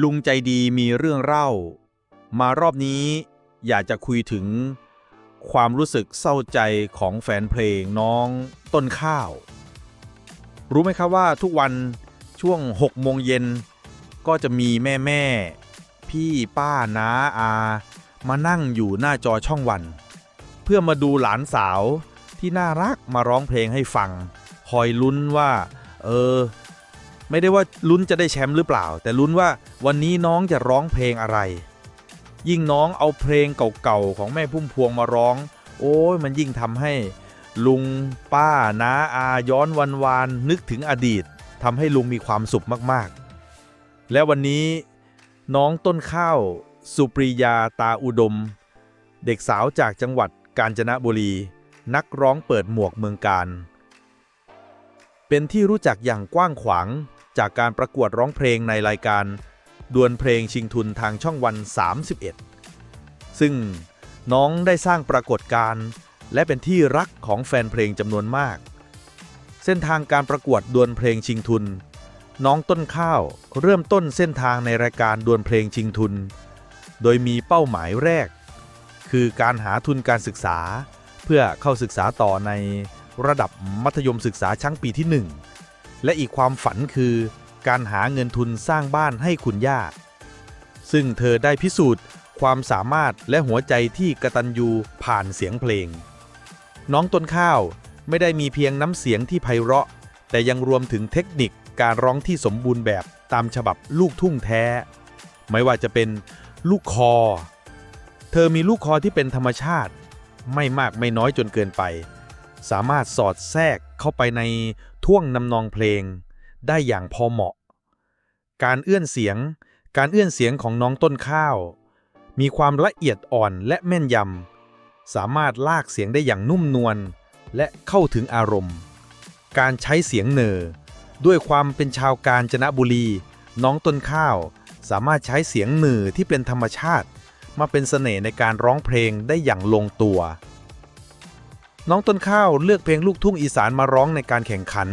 ลุงใจดีมีเรื่องเล่า มารอบนี้อยากจะคุยถึง ความรู้สึกเศร้าใจของแฟนเพลงน้องต้นข้าว รู้ไหมครับว่าทุกวันช่วง6โมงเย็น ก็จะมีแม่แม่พี่ป้าน้าอา มานั่งอยู่หน้าจอช่องวัน เพื่อมาดูหลานสาวที่น่ารักมาร้องเพลงให้ฟัง คอยลุ้นว่า เออ ไม่ได้ว่าลุ้นจะได้แชมป์หรือเปล่า แต่ลุ้นว่าวันนี้น้องจะร้องเพลงอะไร ยิ่งน้องเอาเพลงเก่าๆของแม่พุ่มพวงมาร้อง โอ้ยมันยิ่งทำให้ลุงป้าน้าอาย้อนวันวานนึกถึงอดีตทำให้ลุงมีความสุขมากๆ และวันนี้น้องต้นข้าวสุปรียาตาอุดม เด็กสาวจากจังหวัดกาญจนบุรี นักร้องเปิดหมวกเมืองการ เป็นที่รู้จักอย่างกว้างขวาง จากการประกวดร้องเพลงในรายการ ดวลเพลงชิงทุนทางช่องวัน 31 ซึ่งน้องได้สร้างปรากฏการณ์และเป็นที่รักของแฟนเพลงจำนวนมาก เส้นทางการประกวดดวลเพลงชิงทุน น้องต้นข้าวเริ่มต้นเส้นทางในรายการดวลเพลงชิงทุน โดยมีเป้าหมายแรก คือการหาทุนการศึกษา เพื่อเข้าศึกษาต่อในระดับมัธยมศึกษาชั้นปีที่ 1 และอีกความฝันคือการหาเงินทุนสร้างบ้านให้คุณย่า ซึ่งเธอได้พิสูจน์ความสามารถและหัวใจที่กระตันยูผ่านเสียงเพลง น้องต้นข้าวไม่ได้มีเพียงน้ำเสียงที่ไพเราะ แต่ยังรวมถึงเทคนิคการร้องที่สมบูรณ์แบบตามฉบับลูกทุ่งแท้ ไม่ว่าจะเป็นลูกคอ เธอมีลูกคอที่เป็นธรรมชาติ ไม่มากไม่น้อยจนเกินไป สามารถสอดแทรกเข้าไปในท่วงนำนองเพลง ได้อย่างพอเหมาะ การเอื้อนเสียง การเอื้อนเสียงของน้องต้นข้าว มีความละเอียดอ่อนและแม่นยำ สามารถลากเสียงได้อย่างนุ่มนวลและเข้าถึงอารมณ์ การใช้เสียงเนอด้วยความเป็นชาวกาญจนบุรี น้องต้นข้าว สามารถใช้เสียงเหนือที่เป็นธรรมชาติ มาเป็นเสน่ห์ในการร้องเพลงได้อย่างลงตัว น้องต้นข้าวเลือกเพลงลูกทุ่งอีสานมาร้องในการแข่งขัน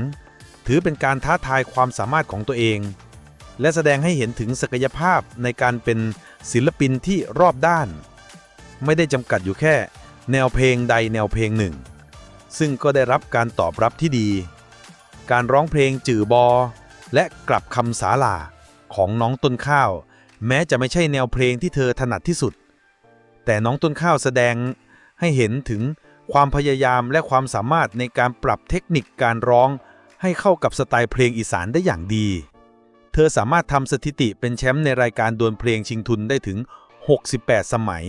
ถือเป็นการท้าทายความสามารถของตัวเอง และแสดงให้เห็นถึงศักยภาพในการเป็นศิลปินที่รอบด้าน ไม่ได้จำกัดอยู่แค่ แนวเพลงใดแนวเพลงหนึ่ง ซึ่งก็ได้รับการตอบรับที่ดี การร้องเพลงจื่อบอ และกลับคำสาลาของน้องต้นข้าว แม้จะไม่ใช่แนวเพลงที่เธอถนัดที่สุด แต่น้องต้นข้าวแสดงให้เห็นถึง ความพยายามและความสามารถในการปรับเทคนิคการร้อง ให้เข้ากับสไตล์เพลงอีสานได้อย่างดี เธอสามารถทำสถิติเป็นแชมป์ในรายการดวลเพลงชิงทุนได้ถึง 68 สมัย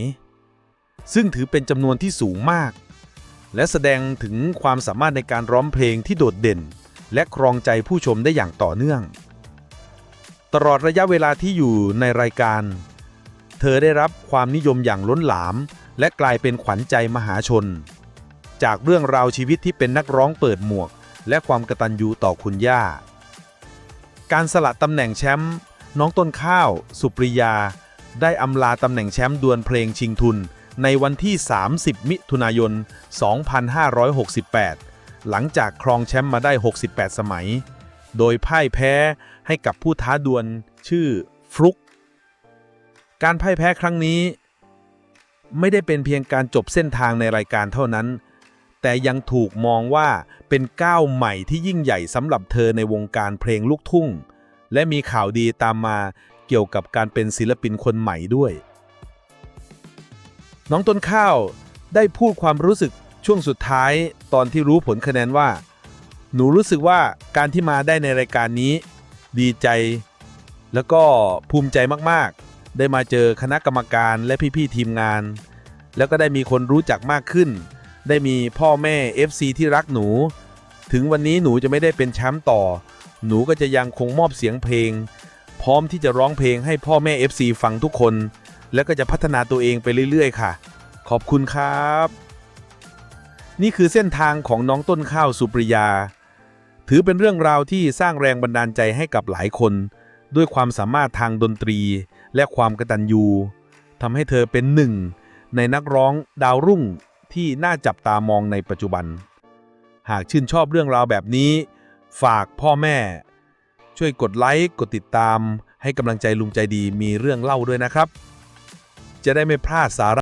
ซึ่งถือเป็นจำนวนที่สูงมาก และแสดงถึงความสามารถในการร้องเพลงที่โดดเด่น และครองใจผู้ชมได้อย่างต่อเนื่อง ตลอดระยะเวลาที่อยู่ในรายการ เธอได้รับความนิยมอย่างล้นหลาม และกลายเป็นขวัญใจมหาชน จากเรื่องราวชีวิตที่เป็นนักร้องเปิดหมวก และความกระตัญญูต่อคุณย่า การสละตำแหน่งแชมป์น้องต้นข้าว สุปริยา ได้อำลาตำแหน่งแชมป์ดวลเพลงชิงทุน ในวันที่ 30 มิถุนายน 2568 หลังจากครองแชมป์มาได้ 68 สมัย โดยพ่ายแพ้ให้กับผู้ท้าดวลชื่อฟลุก การพ่ายแพ้ครั้งนี้ ไม่ได้เป็นเพียงการจบเส้นทางในรายการเท่านั้น แต่ยังถูกมองว่าเป็นก้าวใหม่ที่ยิ่งใหญ่สำหรับเธอในวงการเพลงลูกทุ่ง และมีข่าวดีตามมาเกี่ยวกับการเป็นศิลปินคนใหม่ด้วย น้องต้นข้าวได้พูดความรู้สึกช่วงสุดท้ายตอนที่รู้ผลคะแนนว่า หนูรู้สึกว่าการที่มาได้ในรายการนี้ ดีใจ แล้วก็ภูมิใจมากๆ ได้มาเจอคณะกรรมการและพี่ๆทีมงาน แล้วก็ได้มีคนรู้จักมากขึ้น ได้มีพ่อแม่ FC ที่รักหนู ถึงวันนี้หนูจะไม่ได้เป็นแชมป์ต่อ หนูก็จะยังคงมอบเสียงเพลง พร้อมที่จะร้องเพลงให้พ่อแม่ FC ฟังทุกคน แล้วก็จะพัฒนาตัวเองไปเรื่อยๆ ค่ะ ขอบคุณครับ นี่คือเส้นทางของน้องต้นข้าวสุปริยา ถือเป็นเรื่องราวที่สร้างแรงบันดาลใจให้กับหลายคน ด้วยความสามารถทางดนตรี และความกระตัญญูทำให้เธอเป็นหนึ่งในนักร้องดาวรุ่ง ที่น่าจับตามองในปัจจุบัน หากชื่นชอบเรื่องราวแบบนี้ ฝากพ่อแม่ ช่วยกดไลค์กดติดตาม ให้กำลังใจลุงใจดีมีเรื่องเล่าด้วยนะครับ จะได้ไม่พลาดสาระ